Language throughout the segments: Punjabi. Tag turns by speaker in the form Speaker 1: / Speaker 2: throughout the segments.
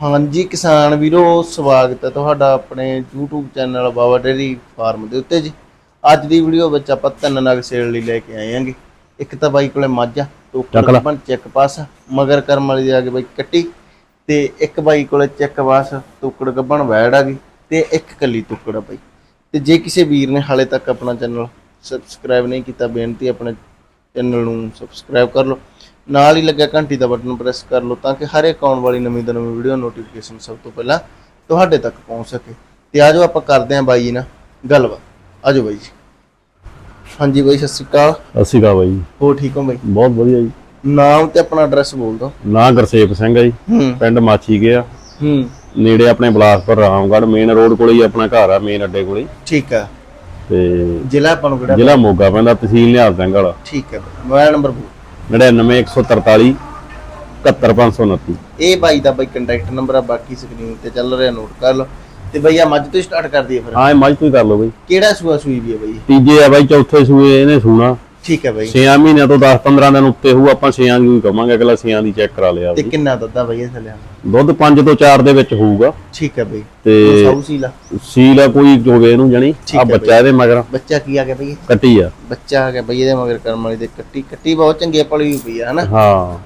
Speaker 1: ਹਾਂਜੀ ਕਿਸਾਨ ਵੀਰੋ ਸਵਾਗਤ ਹੈ ਤੁਹਾਡਾ ਆਪਣੇ YouTube channel Baba dairy farm ਦੇ ਉੱਤੇ ਜੀ। ਅੱਜ ਦੀ ਵੀਡੀਓ ਵਿੱਚ ਆਪਾਂ ਤਿੰਨ ਨਗ ਸੇਲ ਲਈ ਲੈ ਕੇ ਆਏ ਆਂਗੇ ਇੱਕ ਤਾਂ ਬਾਈ ਕੋਲੇ ਮੱਝ ਆ। ਟੋਕਨ ਚੈੱਕ ਪਾਸ ਮਗਰ ਕਰਮ ਵਾਲੀ ਆ ਕੇ ਬਾਈ ਕੱਟੀ। ਤੇ ਇੱਕ ਬਾਈ ਕੋਲੇ ਚੈੱਕ ਪਾਸ ਟੁਕੜ ਗੱਬਣ ਵੈੜ ਆ ਗਈ। ਤੇ ਇੱਕ ਕੱਲੀ ਟੁਕੜ ਆ ਬਾਈ। ਤੇ ਜੇ ਕਿਸੇ ਵੀਰ ਨੇ ਹਾਲੇ ਤੱਕ ਆਪਣਾ ਚੈਨਲ ਸਬਸਕ੍ਰਾਈਬ ਨਹੀਂ ਕੀਤਾ ਬੇਨਤੀ ਆਪਣੇ ਚੈਨਲ ਨੂੰ ਸਬਸਕ੍ਰਾਈਬ ਕਰ ਲਓ। ਨਾਲ ਹੀ ਲੱਗਿਆ ਘੰਟੀ ਦਾ ਬਟਨ ਪ੍ਰੈਸ ਕਰ ਲਓ ਤਾਂ ਕਿ ਹਰ ਇੱਕ ਆਉਣ ਵਾਲੀ ਨਵੀਂ ਤੋਂ ਨਵੀਂ ਵੀਡੀਓ ਨੋਟੀਫਿਕੇਸ਼ਨ ਸਭ ਤੋਂ ਪਹਿਲਾਂ ਤੁਹਾਡੇ ਤੱਕ ਪਹੁੰਚ ਸਕੇ। ਤੇ ਆਜੋ ਆਪਾਂ ਕਰਦੇ ਹਾਂ ਬਾਈ ਜੀ ਨਾਲ ਗੱਲਬਾਤ। ਆਜੋ ਬਾਈ ਜੀ। ਹਾਂਜੀ ਬਾਈ ਸਤਿ ਸ਼੍ਰੀ ਅਕਾਲ।
Speaker 2: ਅਸੀਂ ਕਾ ਬਾਈ
Speaker 1: ਹੋ ਠੀਕ ਹੋ ਬਾਈ?
Speaker 2: ਬਹੁਤ ਵਧੀਆ ਜੀ।
Speaker 1: ਨਾਮ ਤੇ ਆਪਣਾ ਐਡਰੈਸ ਬੋਲ ਦਿਓ।
Speaker 2: ਨਾਂ ਗੁਰਸੇਵ ਸਿੰਘ ਹੈ ਜੀ। ਪਿੰਡ ਮਾਛੀ ਗਿਆ।
Speaker 1: ਹੂੰ।
Speaker 2: ਨੇੜੇ ਆਪਣੇ ਬਲਾਸਪੁਰ ਰਾਮਗੜ੍ਹ ਮੇਨ ਰੋਡ ਕੋਲੇ ਹੀ ਆਪਣਾ ਘਰ ਆ ਮੇਨ ਅੱਡੇ ਕੋਲੇ।
Speaker 1: ਠੀਕ ਆ।
Speaker 2: ਤੇ
Speaker 1: ਜ਼ਿਲ੍ਹਾ ਆਪਾਂ ਨੂੰ ਕਿਹੜਾ
Speaker 2: ਜ਼ਿਲ੍ਹਾ ਮੋਗਾ ਪੈਂਦਾ ਤਹਿਸੀਲ ਨਿਹਾਲ ਸਿੰਘ ਵਾਲਾ।
Speaker 1: ਠੀਕ ਹੈ ਬਾਈ ਮੋਬਾਈਲ ਨੰਬਰ ਬੋਲ
Speaker 2: 99143 71529
Speaker 1: ਇਹ ਬਾਈ ਦਾ ਬਾਈ ਕੰਟੈਕਟ ਨੰਬਰ ਆ ਬਾਕੀ ਸਕਰੀਨ ਤੇ ਚੱਲ ਰਿਹਾ ਨੋਟ ਕਰ ਲਓ। ਤੇ ਬਈ ਆ ਮੱਝ ਤੋਂ ਸਟਾਰਟ ਕਰ ਦਈਏ ਫਿਰ।
Speaker 2: ਹਾਂ ਇਹ ਮੱਝ ਤੋਂ ਹੀ ਕਰ ਲਓ ਬਈ।
Speaker 1: ਕਿਹੜਾ ਸੂਆ ਸੂਈ ਵੀ ਹੈ ਬਾਈ?
Speaker 2: ਤੀਜੇ ਆ ਬਾਈ ਚੌਥੇ ਸੂਏ ਇਹਨੇ ਸੂਣਾ।
Speaker 1: ਠੀਕ ਹੈ ਬਾਈ।
Speaker 2: 6 ਮਹੀਨਿਆਂ ਤੋਂ 10 15 ਦਿਨ ਉੱਤੇ ਹੋਊ ਆਪਾਂ 6 ਦੀ ਹੀ ਕਵਾਂਗੇ ਅਗਲਾ 6 ਦੀ ਚੈੱਕ ਕਰਾ ਲਿਆ
Speaker 1: ਤੇ ਕਿੰਨਾ ਆ ਬਾਈ ਇਹ ਥੱਲੇ?
Speaker 2: ਦੁੱਧ 5 ਤੋਂ 4 ਦੇ ਵਿੱਚ ਹੋਊਗਾ।
Speaker 1: ਠੀਕ ਹੈ ਬਾਈ।
Speaker 2: ਤੇ
Speaker 1: ਸਾਊ ਸੀਲਾ
Speaker 2: ਸੀਲ ਆ ਕੋਈ ਹੋਵੇ ਇਹਨੂੰ ਜਣੀ
Speaker 1: ਠੀਕ
Speaker 2: ਆ ਬੱਚਾ ਇਹਦੇ ਮਗਰ।
Speaker 1: ਬੱਚਾ ਕੀ ਆ ਗਿਆ ਬਈ?
Speaker 2: ਕੱਟੀ ਆ।
Speaker 1: ਬੱਚਾ ਆ ਗਿਆ ਬਈ ਇਹਦੇ ਮਗਰ ਕਰਮ ਵਾਲੀ ਦੇ ਕੱਟੀ। ਕੱਟੀ ਬਹੁਤ ਚੰਗੀ ਪਲੀ ਹੋਈ ਪਈ ਆ ਹਨਾ?
Speaker 2: ਹਾਂ।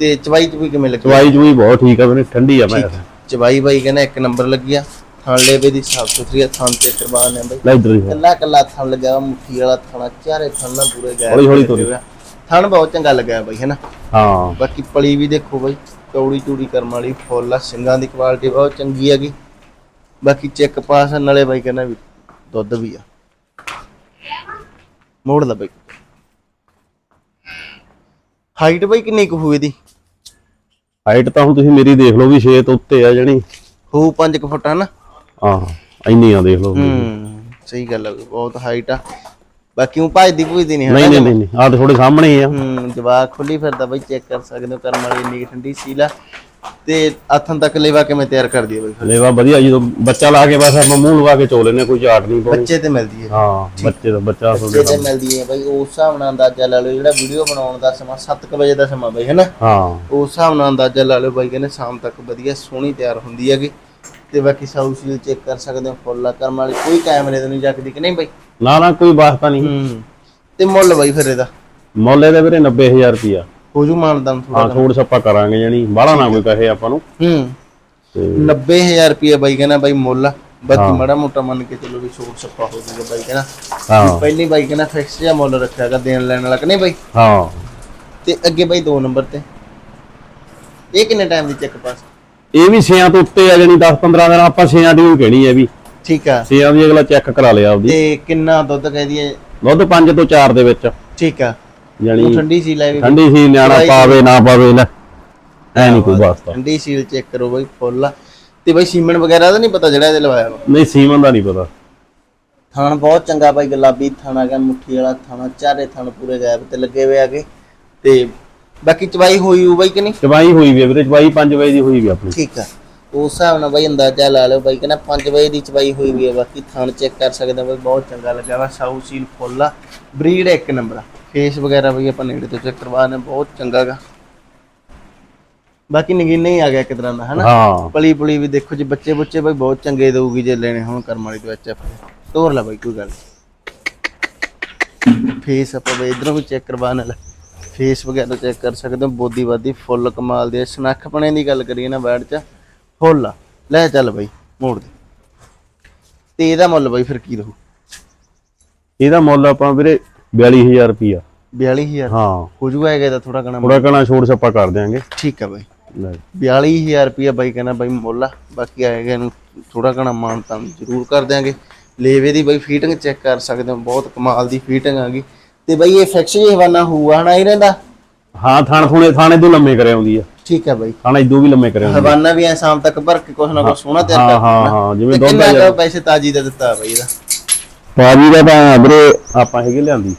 Speaker 1: ਤੇ ਚਵਾਈ ਚ ਵੀ ਕਿਵੇਂ ਲੱਗੀ?
Speaker 2: ਚਵਾਈ ਜੂਈ ਬਹੁਤ ਠੀਕ ਆ ਵੀਰੇ ਠੰਡੀ ਆ ਮੈਂ।
Speaker 1: ਚਵਾਈ ਬਾਈ ਕਹਿੰਦਾ ਇੱਕ ਨੰਬਰ ਲੱਗੀ ਆ। ਥਣ ਲੇਵੇ ਦੀ ਸਾਫ਼ ਸੁਥਰੀ ਆ ਥਣ ਤੇ ਕਰਵਾਨ ਨੇ ਬਈ।
Speaker 2: ਲੈ ਇਧਰ ਹੀ।
Speaker 1: ਕੱਲਾ ਕੱਲਾ ਥਣ ਲੱਗਿਆ ਵਾ, ਮੁੱਠੀ ਵਾਲਾ ਥਣਾ ਚਾਰੇ ਥਣ ਨਾਲ ਪੂਰੇ ਗਏ
Speaker 2: ਹੌਲੀ ਹੌਲੀ ਤੁਰੀ।
Speaker 1: ਥਣ ਬਹੁਤ ਚੰਗਾ ਲੱਗਿਆ ਬਈ ਹਨਾ
Speaker 2: ਹਾਂ।
Speaker 1: ਬਾਕੀ ਪਲੀ ਵੀ ਦੇਖੋ ਬਈ ਚੌੜੀ ਚੂੜੀ ਕਰਮ ਵਾਲੀ ਫੁੱਲ ਆ ਸਿੰਘਾਂ ਦੀ ਕੁਆਲਿਟੀ ਬਹੁਤ ਚੰਗੀ ਹੈਗੀ। ਬਾਕੀ ਚੈੱਕ ਪਾਸ ਆ, ਨਾਲੇ ਬਾਈ ਕਹਿੰਦਾ ਵੀ ਦੁੱਧ ਵੀ ਆ। ਮੋੜ ਲਾ ਬਾਈ। ਹਾਈਟ ਬਾਈ ਕਿੰਨੀ ਕੁ ਹੋਈ ਦੀ?
Speaker 2: ਹਾਈਟ ਤਾਂ ਹੁਣ ਤੁਸੀਂ ਮੇਰੀ ਦੇਖ ਲਓ ਵੀ 6 ਤੋਂ ਉੱਤੇ ਆ ਜਣੀ।
Speaker 1: ਹੋਊ 5 ਕੁ ਫੁੱਟ ਹਨਾ
Speaker 2: ਹਾਂ ਇੰਨੀ ਆ ਦੇਖ ਲਓ
Speaker 1: ਹੂੰ ਸਹੀ ਗੱਲ ਹੈ ਬਹੁਤ ਹਾਈਟ ਆ। ਬਾਕੀ ਉਹ ਭੱਜਦੀ ਭੁਜਦੀ ਨਹੀਂ
Speaker 2: ਨਹੀਂ ਨਹੀਂ ਨਹੀਂ ਨਹੀਂ ਆ ਤਾਂ ਤੁਹਾਡੇ ਸਾਹਮਣੇ ਹੀ ਆ।
Speaker 1: ਹੂੰ ਜਵਾਕ ਖੁੱਲੀ ਫਿਰਦਾ ਬਾਈ ਚੈੱਕ ਕਰ ਸਕਦੇ ਹੋ ਕਰਮ ਵਾਲੀ ਇੰਨੀ ਠੰਡੀ ਸੀਲ ਆ। ਤੇ ਆਥਨ ਤੱਕ ਲੇਵਾ ਕਿਵੇਂ ਤਿਆਰ ਕਰਦੀ ਹੈ ਬਾਈ?
Speaker 2: ਲੇਵਾ ਵਧੀਆ ਜਦੋਂ ਬੱਚਾ ਲਾ ਕੇ ਬਸ ਆਪਾਂ ਮੂੰਹ ਲਵਾ ਕੇ ਚੋ ਲੈਨੇ ਕੋਈ ਝਾਟ ਨਹੀਂ ਪਾਉਣੀ
Speaker 1: ਬੱਚੇ ਤੇ ਮਿਲਦੀ ਹੈ
Speaker 2: ਹਾਂ ਬੱਚੇ ਦਾ ਬੱਚਾ
Speaker 1: ਬੱਚੇ ਤੇ ਮਿਲਦੀ ਹੈ ਬਾਈ ਉਸ ਹਿਸਾਬ ਨਾਲ ਅੰਦਾਜ਼ਾ ਲਾ ਲਓ ਜਿਹੜਾ ਵੀਡੀਓ ਬਣਾਉਣ ਦਾ ਸਮਾਂ 7:00 ਵਜੇ ਦਾ ਸਮਾਂ ਬਾਈ ਹੈਨਾ?
Speaker 2: ਹਾਂ।
Speaker 1: ਉਸ ਹਿਸਾਬ ਨਾਲ ਅੰਦਾਜ਼ਾ ਲਾ ਲਓ ਬਾਈ ਕਹਿੰਦੇ ਸ਼ਾਮ ਤੱਕ ਵਧੀਆ ਸੋਹਣੀ ਤਿਆਰ ਹੁੰਦੀ ਹੈਗੀ। ਤੇ ਬਾਕੀ ਸਾਊ ਸੀਲ ਚੈੱਕ ਕਰ ਸਕਦੇ ਹੋ ਫੁੱਲ ਆ ਕਰਮ ਵਾਲੀ ਕੋਈ ਕੈਮਰੇ ਤੇ ਨਹੀਂ ਜੱਕਦੀ ਕਿ ਨਹੀਂ ਬਾਈ?
Speaker 2: ਨਾ ਨਾ ਕੋਈ ਵਾਸਤਾ ਨਹੀਂ।
Speaker 1: ਹੂੰ ਤੇ ਮੁੱਲ ਬਾਈ ਫਿਰ ਇਹਦਾ?
Speaker 2: ਮੁੱਲ ਇਹਦੇ ਵੀਰੇ 90000 ਰੁਪਿਆ
Speaker 1: ਹੋ ਜੂ ਮਾਨਦਾਨ ਥੋੜਾ
Speaker 2: ਹਾਂ ਥੋੜਾ ਸੱਪਾ ਕਰਾਂਗੇ ਜਣੀ ਬਾਹਲਾ ਨਾ ਕੋਈ ਕਹੇ ਆਪਾਂ ਨੂੰ।
Speaker 1: ਹੂੰ
Speaker 2: ਤੇ
Speaker 1: 90000 ਰੁਪਏ ਬਾਈ ਕਹਿੰਦਾ ਬਾਈ ਮੁੱਲ ਆ। ਬਾਕੀ ਮਾੜਾ ਮੋਟਾ ਮੰਨ ਕੇ ਚੱਲੋ ਵੀ ਛੋਟ ਛੱਪਾ ਹੋ ਜਾਊਗਾ ਬਾਈ ਕਹਿੰਦਾ।
Speaker 2: ਹਾਂ।
Speaker 1: ਪਹਿਲੀ ਬਾਈ ਕਹਿੰਦਾ ਫਿਕਸ ਜਿਹਾ ਮੁੱਲ ਰੱਖਿਆਗਾ ਦੇਣ ਲੈਣ ਵਾਲਾ ਕਿ ਨਹੀਂ ਬਾਈ?
Speaker 2: ਹਾਂ।
Speaker 1: ਤੇ ਅੱਗੇ ਬਾਈ 2 ਨੰਬਰ ਤੇ। ਇਹ ਕਿੰਨੇ ਟਾਈਮ ਦੀ ਚੈੱਕ ਪਾਸ
Speaker 2: ਇਹ ਵੀ 6 ਤੋਂ ਉੱਤੇ ਆ ਜਣੀ 10 15 ਦਿਨ ਆਪਾਂ 6 ਦੀ ਹੀ ਕਹਿਣੀ ਹੈ ਵੀ।
Speaker 1: ਠੀਕ ਆ।
Speaker 2: 6 ਦੀ ਅਗਲਾ ਚੈੱਕ ਕਰਾ ਲਿਆ ਆਪਦੀ।
Speaker 1: ਤੇ ਕਿੰਨਾ ਦੁੱਧ ਕਹਿ ਦਈਏ
Speaker 2: ਦੁੱਧ 5 ਤੋਂ 4 ਦੇ ਵਿੱਚ।
Speaker 1: ਠੀਕ ਆ।
Speaker 2: ਜਾਨੀ
Speaker 1: ਉਹ ਠੰਡੀ ਸੀਲ ਹੈ ਵੀ।
Speaker 2: ਠੰਡੀ ਸੀ ਨਿਆਣਾ ਪਾਵੇ ਨਾ ਪਾਵੇ ਲੈ। ਐ ਨਹੀਂ ਕੋਈ ਵਾਸਤਾ।
Speaker 1: ਠੰਡੀ ਸੀਲ ਚੈੱਕ ਕਰੋ ਬਾਈ ਫੁੱਲ ਤੇ ਬਾਈ ਸੀਮਨ ਵਗੈਰਾ ਦਾ ਨਹੀਂ ਪਤਾ ਜਿਹੜਾ ਇਹਦੇ ਲਵਾਇਆ
Speaker 2: ਨਹੀਂ ਸੀਮਨ ਦਾ ਨਹੀਂ ਪਤਾ।
Speaker 1: ਥਣ ਬਹੁਤ ਚੰਗਾ ਬਾਈ ਗੁਲਾਬੀ ਥਣ ਆ ਗਿਆ ਮੁੱਠੀ ਵਾਲਾ ਥਣ ਚਾਰੇ ਥਣ ਪੂਰੇ ਗੈਪ ਤੇ ਲੱਗੇ ਹੋਏ ਆਗੇ ਤੇ ਬਾਕੀ ਚਵਾਈ ਹੋਈ ਹੋ ਬਾਈ ਕਿ ਨਹੀਂ?
Speaker 2: ਚਵਾਈ ਹੋਈ ਵੀ ਆ ਵੀਰੇ ਚਵਾਈ 5 ਵਜੇ ਦੀ ਹੋਈ ਵੀ ਆਪਣੀ।
Speaker 1: ਠੀਕ ਆ। ਉਸ ਹਿਸਾਬ ਨਾਲ ਬਾਈ ਅੰਦਾਜ਼ਾ ਲਾ ਲਿਓ ਬਾਈ ਕਹਿੰਦਾ 5 ਵਜੇ ਦੀ ਚਵਾਈ ਹੋਈ ਵੀ ਹੈ ਬਾਕੀ ਥਣ ਚੈੱਕ ਕਰ ਸਕਦੇ ਬਾਈ ਬਹੁਤ ਚੰਗਾ ਲੱਗਾ ਵਾ ਸਾਊ ਸੀਲ ਫੁੱਲ ਆ। ਬਰੀਡ ਇੱਕ ਨੰਬਰ ਆ। ਫੇਸ ਵਗੈਰਾ ਬਈ ਆਪਾਂ ਨੇੜੇ ਤੋਂ ਚੈੱਕ ਕਰਵਾ ਨੇ ਬਹੁਤ ਚੰਗਾ ਗਾ। ਬਾਕੀ ਨਗੀਨਾ ਹੀ ਆ ਗਿਆ ਇੱਕ ਤਰ੍ਹਾਂ ਦਾ ਹਨਾ?
Speaker 2: ਹਾਂ।
Speaker 1: ਪਲੀ ਪੁਲੀ ਵੀ ਦੇਖੋ ਜੀ ਬੱਚੇ ਬੁੱਚੇ ਬਾਈ ਬਹੁਤ ਚੰਗੇ ਦਊਗੀ ਜੇ ਲੈਣੇ ਹੋਣ ਕਰਮ ਵਾਲੀ ਤੋਂ ਐਚਐਫ ਤੋਰ ਲੈ ਬਾਈ ਕੋਈ ਗੱਲ ਫੇਸ ਆਪਾਂ ਬਾਈ ਇਧਰੋਂ ਵੀ ਚੈੱਕ ਕਰਵਾ ਨਾਲ ਫੇਸ ਵਗੈਰਾ ਚੈੱਕ ਕਰ ਸਕਦੇ ਹੋ ਬੋਦੀ ਬਾਦੀ ਫੁੱਲ ਕਮਾਲ ਦੇ ਸਨੱਖ ਪਣੇ ਦੀ ਗੱਲ ਕਰੀਏ ਨਾ ਬੈਠ ਚ ਫੁੱਲ ਲੈ ਚੱਲ ਬਾਈ ਮੋੜ ਦੇ। ਤੇ ਇਹਦਾ ਮੁੱਲ ਬਾਈ ਫਿਰ ਕੀ ਰਹੂ?
Speaker 2: ਇਹਦਾ ਮੁੱਲ ਆਪਾਂ ਵੀਰੇ 42000 ਰੁਪਿਆ
Speaker 1: 42000
Speaker 2: ਹਾਂ।
Speaker 1: ਹੋ ਜੂਗਾ ਹੈਗਾ ਇਹਦਾ ਥੋੜਾ ਕਣਾ
Speaker 2: ਥੋੜਾ ਕਣਾ ਛੋੜ ਛੱਪਾ ਕਰ ਦਿਆਂਗੇ।
Speaker 1: ਠੀਕ ਆ ਬਾਈ।
Speaker 2: ਲੈ।
Speaker 1: 42000 ਰੁਪਇਆ ਬਾਈ ਕਹਿੰਦਾ ਬਾਈ ਮੁੱਲ ਆ। ਬਾਕੀ ਆਏਗਾ ਇਹਨੂੰ ਥੋੜਾ ਘਣਾ ਮਾਨ ਤਾਂ ਜ਼ਰੂਰ ਕਰ ਦਿਆਂਗੇ। ਲੇਵੇ ਦੀ ਬਾਈ ਫੀਟਿੰਗ ਚੈੱਕ ਕਰ ਸਕਦੇ ਹੋ ਬਹੁਤ ਕਮਾਲ ਦੀ ਫੀਟਿੰਗ ਆ ਗਈ। ਤੇ ਬਾਈ ਇਹ ਫਿਕਸ ਜੀ ਹਵਾਨਾ ਹੋਊਗਾ ਹਨਾ ਹੀ ਰਹਿੰਦਾ?
Speaker 2: ਹਾਂ ਥਾਣ ਥੁਣੇ ਥਾਣੇ ਤੋਂ ਲੰਮੇ ਕਰੇ ਆਉਂਦੀ ਆ।
Speaker 1: ਠੀਕ ਆ ਬਾਈ।
Speaker 2: ਥਾਣਾ ਇਦੋਂ ਵੀ ਲੰਮੇ ਕਰੇ ਆਉਂਦੀ
Speaker 1: ਹਵਾਨਾ ਵੀ ਐ ਸ਼ਾਮ ਤੱਕ ਭਰ ਕੇ ਕੁਛ ਨਾ ਕੁਛ ਸੋਹਣਾ ਤਿਆਰ
Speaker 2: ਹਾਂ
Speaker 1: ਕਰ
Speaker 2: ਹਾਂ ਹਾਂ ਜਿਵੇਂ ਦੁੱਧ
Speaker 1: ਕਿੰਨਾ ਕੁ ਪੈਸੇ ਤਾਜੀ ਦਾ ਦਿੱਤਾ ਬਾਈ ਇਹਦਾ?
Speaker 2: ਪਾਜੀ ਦਾ ਤਾਂ ਵੀਰੇ ਆਪਾਂ ਹੈਗੇ ਲਿਆਂਦੀ।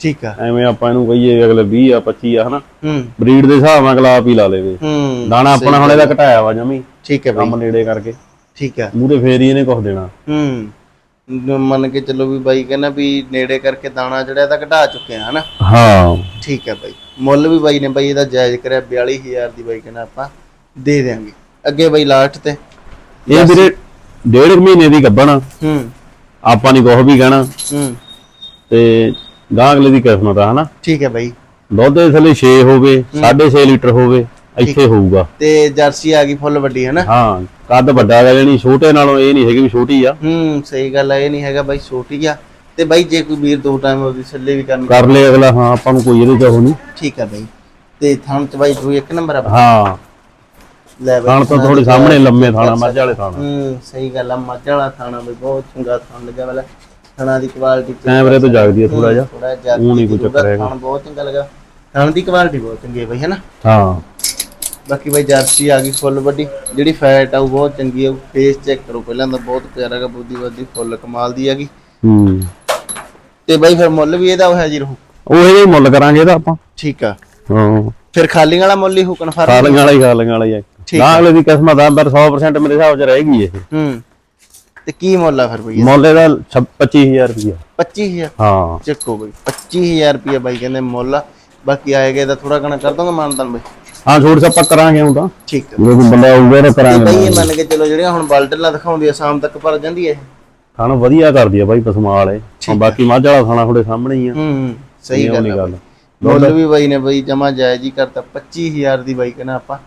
Speaker 1: ਠੀਕ ਆ।
Speaker 2: ਐਵੇਂ ਆਪਾਂ ਇਹਨੂੰ ਕਹੀਏ ਅਗਲੇ 20 ਆ 25 ਆ ਹਨਾ?
Speaker 1: ਹੂੰ।
Speaker 2: ਬਰੀਡ ਦੇ ਹਿਸਾਬ ਨਾਲ ਗਲਾਪ ਹੀ ਲਾ ਲੇਵੇ
Speaker 1: ਹੂੰ
Speaker 2: ਦਾਣਾ ਆਪਣਾ ਹੁਣ ਇਹਦਾ ਘਟਾਇਆ ਵਾ ਜਮੀ।
Speaker 1: ਠੀਕ ਹੈ ਬਾਈ।
Speaker 2: ਕੰਮ ਨੇੜੇ ਕਰਕੇ।
Speaker 1: ਠੀਕ ਆ।
Speaker 2: ਮੂਰੇ ਫੇਰ ਹੀ ਇਹਨੇ ਕੁਝ ਦੇਣਾ।
Speaker 1: ਹੂੰ। ਮੰਨ ਕੇ ਚੱਲੋ ਵੀ ਬਾਈ ਕਹਿੰਦਾ ਵੀ ਨੇੜੇ ਕਰਕੇ ਦਾਣਾ ਜਿਹੜਾ ਇਹਦਾ ਘਟਾ ਚੁੱਕੇ ਆ ਹਨਾ?
Speaker 2: ਹਾਂ।
Speaker 1: ਠੀਕ ਹੈ ਬਾਈ। ਮੁੱਲ ਵੀ ਬਾਈ ਨੇ ਬਾਈ ਇਹਦਾ ਜਾਇਜ਼ ਕਰਿਆ 42000 ਦੀ ਬਾਈ ਕਹਿੰਦਾ ਆਪਾਂ ਦੇ ਦੇਾਂਗੇ ਅੱਗੇ ਬਈ ਲਾਸਟ ਤੇ।
Speaker 2: ਇਹ ਵੀਰੇ ਡੇਢ ਮਹੀਨੇ ਦੀ ਗੱਭਣ ਆ।
Speaker 1: ਹੂੰ।
Speaker 2: ਆਪਾਂ ਨਹੀਂ ਕੁਛ ਵੀ ਕਹਿਣਾ।
Speaker 1: ਹੂੰ।
Speaker 2: ਤੇ ਗਾਂ ਅਗਲੇ ਦੀ ਕਿਸਮਤ ਆ ਹਨਾ?
Speaker 1: ਠੀਕ ਹੈ ਬਈ।
Speaker 2: ਦੁੱਧ ਦੇ ਥੱਲੇ 6 ਹੋਵੇ 6.5 ਲੀਟਰ ਹੋਵੇ। ਇੱਥੇ ਹੋਊਗਾ।
Speaker 1: ਤੇ ਜਰਸੀ ਆ ਗਈ ਫੁੱਲ ਵੱਡੀ ਹੈ ਨਾ
Speaker 2: ਹਾਂ ਕੱਦ ਵੱਡਾ ਹੈ ਜਾਨੀ ਛੋਟੇ ਨਾਲੋਂ ਇਹ ਨਹੀਂ ਹੈਗੀ ਵੀ ਛੋਟੀ ਆ।
Speaker 1: ਹੂੰ ਸਹੀ ਗੱਲ ਹੈ ਇਹ ਨਹੀਂ ਹੈਗਾ ਬਾਈ ਛੋਟੀ ਆ। ਤੇ ਬਾਈ ਜੇ ਕੋਈ ਵੀਰ ਦੋ ਟਾਈਮ ਉਹਦੀ ਛੱਲੇ ਵੀ ਕਰਨ
Speaker 2: ਕਰ ਲੈ ਅਗਲਾ ਹਾਂ ਆਪਾਂ ਨੂੰ ਕੋਈ ਇਹਦੇ ਚ ਉਹ ਨਹੀਂ।
Speaker 1: ਠੀਕ ਹੈ ਬਾਈ। ਤੇ ਥਣ ਚ ਬਾਈ ਤੂੰ ਇੱਕ ਨੰਬਰ ਆ।
Speaker 2: ਹਾਂ।
Speaker 1: ਲੈ ਬਾਈ
Speaker 2: ਥਾਣ ਤਾਂ ਥੋੜੇ ਸਾਹਮਣੇ ਲੰਮੇ ਥਾਣਾ ਮੱਝ ਵਾਲੇ ਥਾਣਾ
Speaker 1: ਹੂੰ ਸਹੀ ਗੱਲ ਆ ਮੱਝ ਵਾਲਾ ਥਾਣਾ ਬਈ ਬਹੁਤ ਚੰਗਾ ਥਾਣ ਲੱਗਿਆ ਵਾਲਾ। ਥਣਾ ਦੀ ਕੁਆਲਿਟੀ
Speaker 2: ਕੈਮਰੇ ਤੋਂ ਜਾਗਦੀ ਆ ਥੋੜਾ ਜਿਹਾ।
Speaker 1: ਥੋੜਾ ਜਿਹਾ
Speaker 2: ਊਂ ਨੀ ਕੋਈ ਚੱਕਰ ਹੈਗਾ।
Speaker 1: ਥਾਣ ਬਹੁਤ ਚੰਗਾ ਲੱਗਾ। ਥਾਣ ਦੀ ਕੁਆਲਿਟੀ ਬਹੁਤ ਚੰਗੀ ਹੈ ਬਈ ਹੈਨਾ?
Speaker 2: ਹਾਂ।
Speaker 1: ਬਾਕੀ ਬਾਈ ਜਰਸੀ ਆ ਗਈ ਫੁੱਲ ਵੱਡੀ। ਜਿਹੜੀ ਫੈਟ ਆ ਉਹ ਬਹੁਤ ਚੰਗੀ ਆ ਫੇਸ ਚੈੱਕ ਕਰੋ ਪਹਿਲਾਂ ਤਾਂ ਬਹੁਤ ਪਿਆਰਾ ਗਾ ਬੁੱਧੀ ਵੱਧੀ ਫੁੱਲ ਕਮਾਲ ਦੀ ਹੈਗੀ।
Speaker 2: ਹੂੰ।
Speaker 1: ਤੇ ਬਾਈ ਫਿਰ ਮੁੱਲ ਵੀ ਇਹਦਾ ਉਹ ਹੈ ਜੀ ਰਹੂ।
Speaker 2: ਉਹ ਇਹਦੇ ਮੁੱਲ ਕਰਾਂਗੇ ਇਹਦਾ ਆਪਾਂ।
Speaker 1: ਠੀਕ ਆ।
Speaker 2: ਹਾਂ।
Speaker 1: ਫਿਰ ਖਾਲੀ ਵਾਲਾ ਮੁੱਲ ਹੀ ਹੋ ਕਨਫਰਮ
Speaker 2: ਖਾਲੀਆਂ ਵਾਲਾ ਹੀ ਖਾਲੀਆਂ ਵਾਲਾ ਹੀ ਆ। ਅਗਲੇ ਦੀ ਕਿਸਮਤ ਆ ਪਰ 100% ਮੇਰੇ ਹਿਸਾਬ 'ਚ ਰਹੇਗੀ ਇਹ।
Speaker 1: ਹੂੰ। ਤੇ ਕੀ ਮੁੱਲ ਆ ਫਿਰ ਬਈ?
Speaker 2: ਮੁੱਲ ਇਹਦਾ 25000 ਰੁਪਇਆ
Speaker 1: 25000
Speaker 2: ਹਾਂ।
Speaker 1: ਚੱਕੋ ਬਈ 25000 ਰੁਪਏ ਬਾਈ ਕਹਿੰਦੇ ਮੁੱਲ ਬਾਕੀ ਆਏਗਾ ਤਾਂ ਥੋੜਾ ਘਣਾ ਕਰ ਦੋਗੇ ਮਾਨਤਨ ਬਈ।
Speaker 2: ਹਾਂ ਸਾ ਆਪਾਂ ਕਰਾਂਗੇ ਹੁਣ ਤਾਂ।
Speaker 1: ਠੀਕ
Speaker 2: ਜਦੋਂ ਕੋਈ ਬੰਦਾ ਆਊਗਾ ਤਾਂ ਕਰਾਂਗੇ।
Speaker 1: ਬਈ ਇਹ ਮੰਨ ਕੇ ਚਲੋ ਜਿਹੜੀਆਂ ਹੁਣ ਬਲਟਲਾਂ ਦਿਖਾਉਂਦੀ ਆ ਸ਼ਾਮ ਤੱਕ ਭਰ ਜਾਂਦੀ ਹੈ
Speaker 2: ਖਾਣਾ ਵਧੀਆ ਕਰਦੀ ਆ ਬਾਈ ਪਸਮਾਲ ਇਹ। ਹੁਣ ਬਾਕੀ ਮੱਝ ਵਾਲਾ ਖਾਣਾ ਤੁਹਾਡੇ ਸਾਹਮਣੇ ਹੀ ਆ।
Speaker 1: ਹੂੰ ਸਹੀ ਗੱਲ। ਮੁੱਲ ਵੀ ਬਾਈ ਨੇ ਬਾਈ ਜਮਾ ਜਾਇਜ਼ ਹੀ ਕਰਤਾ 25000 ਦੀ ਬਾਈ ਕਹਿੰਦਾ ਆਪਾਂ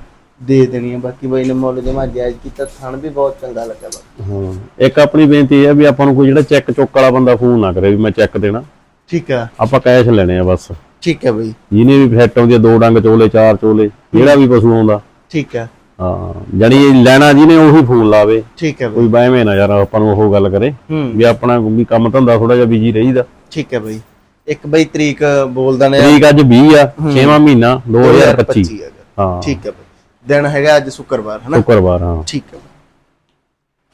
Speaker 1: ਦੇ ਦੇਣੀ ਆ। ਬਾਕੀ ਬਾਈ ਨੇ ਮੁੱਲ ਜਮਾ ਜਾਇਜ਼ ਕੀਤਾ ਥਣ ਵੀ ਬਹੁਤ ਚੰਗਾ ਲੱਗਾ ਬਾਈ।
Speaker 2: ਹਾਂ ਇੱਕ ਆਪਣੀ ਬੇਨਤੀ ਇਹ ਆ ਵੀ ਆਪਾਂ ਨੂੰ ਕੋਈ ਜਿਹੜਾ ਚੈੱਕ ਚੁੱਕ ਵਾਲਾ ਬੰਦਾ ਫੋਨ ਨਾ ਕਰੇ ਵੀ ਮੈਂ ਚੈੱਕ ਦੇਣਾ।
Speaker 1: ਠੀਕ ਆ।
Speaker 2: ਆਪਾਂ ਕੈਸ਼ ਲੈਣੇ ਆ ਬਸ।
Speaker 1: ਠੀਕ ਹੈ ਬਾਈ।
Speaker 2: ਜਿਹਨੇ ਵੀ ਫਿੱਟ ਆਉਂਦੀ ਆ ਦੋ ਡੰਗ ਚੋਲੇ ਚਾਰ ਚੋਲੇ ਜਿਹੜਾ ਵੀ ਪਸ਼ੂ ਆਉਂਦਾ।
Speaker 1: ਠੀਕ ਆ
Speaker 2: ਹਾਂ ਜਾਨੀ ਇਹ ਲੈਣਾ ਜਿਹਨੇ ਉਹੀ ਫੋਨ ਲਾਵੇ।
Speaker 1: ਠੀਕ ਹੈ ਬਾਈ।
Speaker 2: ਕੋਈ ਬਹਿਵੇਂ ਨਾ ਯਾਰ ਆਪਾਂ ਨੂੰ ਉਹ ਗੱਲ ਕਰੇ।
Speaker 1: ਹੂੰ।
Speaker 2: ਵੀ ਆਪਣਾ ਵੀ ਕੰਮ ਧੰਦਾ ਥੋੜਾ ਜਿਹਾ ਬਿਜ਼ੀ ਰਹੀਦਾ।
Speaker 1: ਠੀਕ ਹੈ ਬਾਈ। ਇੱਕ ਬਾਈ ਤਰੀਕ ਬੋਲਦਾ ਨੇ।
Speaker 2: ਤਰੀਕ ਅੱਜ 20 ਆ 6ਵਾਂ ਮਹੀਨਾ 2025
Speaker 1: ਹੈਗਾ।
Speaker 2: ਹਾਂ।
Speaker 1: ਠੀਕ ਹੈ ਬਾਈ। ਦਿਨ ਹੈਗਾ ਅੱਜ ਸ਼ੁੱਕਰਵਾਰ ਹਨਾ?
Speaker 2: ਸ਼ੁੱਕਰਵਾਰ ਹਾਂ।
Speaker 1: ਠੀਕ ਹੈ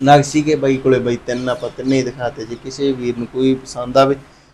Speaker 1: ਨਗਸੀ ਕੇ ਬਾਈ ਕੋਲੇ ਬਾਈ ਤਿੰਨ ਆਪਾਂ ਤਿੰਨੇ ਹੀ ਦਿਖਾਤੇ ਜੇ ਕਿਸੇ ਵੀਰ ਨੂੰ ਕੋਈ ਪਸੰਦ ਆਵੇ।